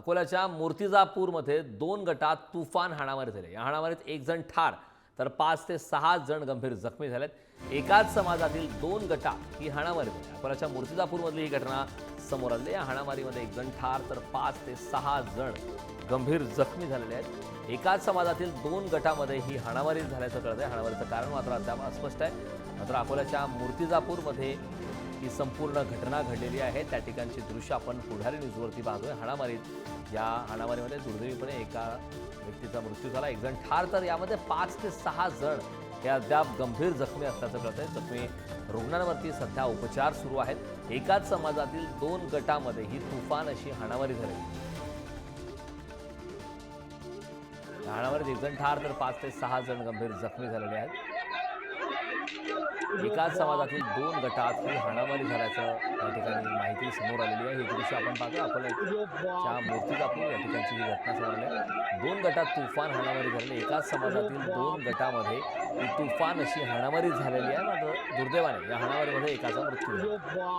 अकोल्याच्या मूर्तिजापूरमध्ये दोन गटात तुफान हाणामारी झाली. या हाणामारीत एक जण ठार तर पाच ते सहा जण गंभीर जखमी झालेत. एकाच समाजातील दोन गटात ही हाणामारी झाली. अकोल्याच्या मूर्तिजापूरमधली ही घटना समोर आली. या हाणामारीमध्ये एक जण ठार तर पाच ते सहा जण गंभीर जखमी झालेले आहेत. एकाच समाजातील दोन गटामध्ये ही हाणामारी झाल्याचं कळत आहे हाणामारीचं कारण मात्र अद्याप अस्पष्ट आहे. मात्र अकोल्याच्या मूर्तिजापूरमध्ये ही संपूर्ण घटना घडलेली आहे. त्या ठिकाणची दृश्य आपण पुढारी न्यूजवरती पाहतोय. हाणामारीत या हाणामारीमध्ये दुर्दैवीपणे एका व्यक्तीचा मृत्यू झाला. एक जण ठार तर यामध्ये पाच ते सहा जण हे अद्याप गंभीर जखमी असल्याचं कळत आहे जखमी रुग्णांवरती सध्या उपचार सुरू आहेत. एकाच समाजातील दोन गटामध्ये ही तुफान अशी हाणामारी झाली. हाणामारीत एक जण ठार तर पाच ते सहा जण गंभीर जखमी झालेले आहेत. एकाच समाजातील दोन गटात ही हाणामारी झाल्याचं या ठिकाणी माहिती समोर आलेली आहे. हे दृश्य आपण पाहतो अकोल्याच्या मूर्तिजापूर या ठिकाणची ही घटना समोर आली आहे. दोन गटात तुफान हाणामारी झालेली एकाच समाजातील दोन गटामध्ये ही तुफान अशी हाणामारी झालेली आहे. मात्र दुर्दैवाने या हाणामारीमध्ये एकाचा मृत्यू झाला.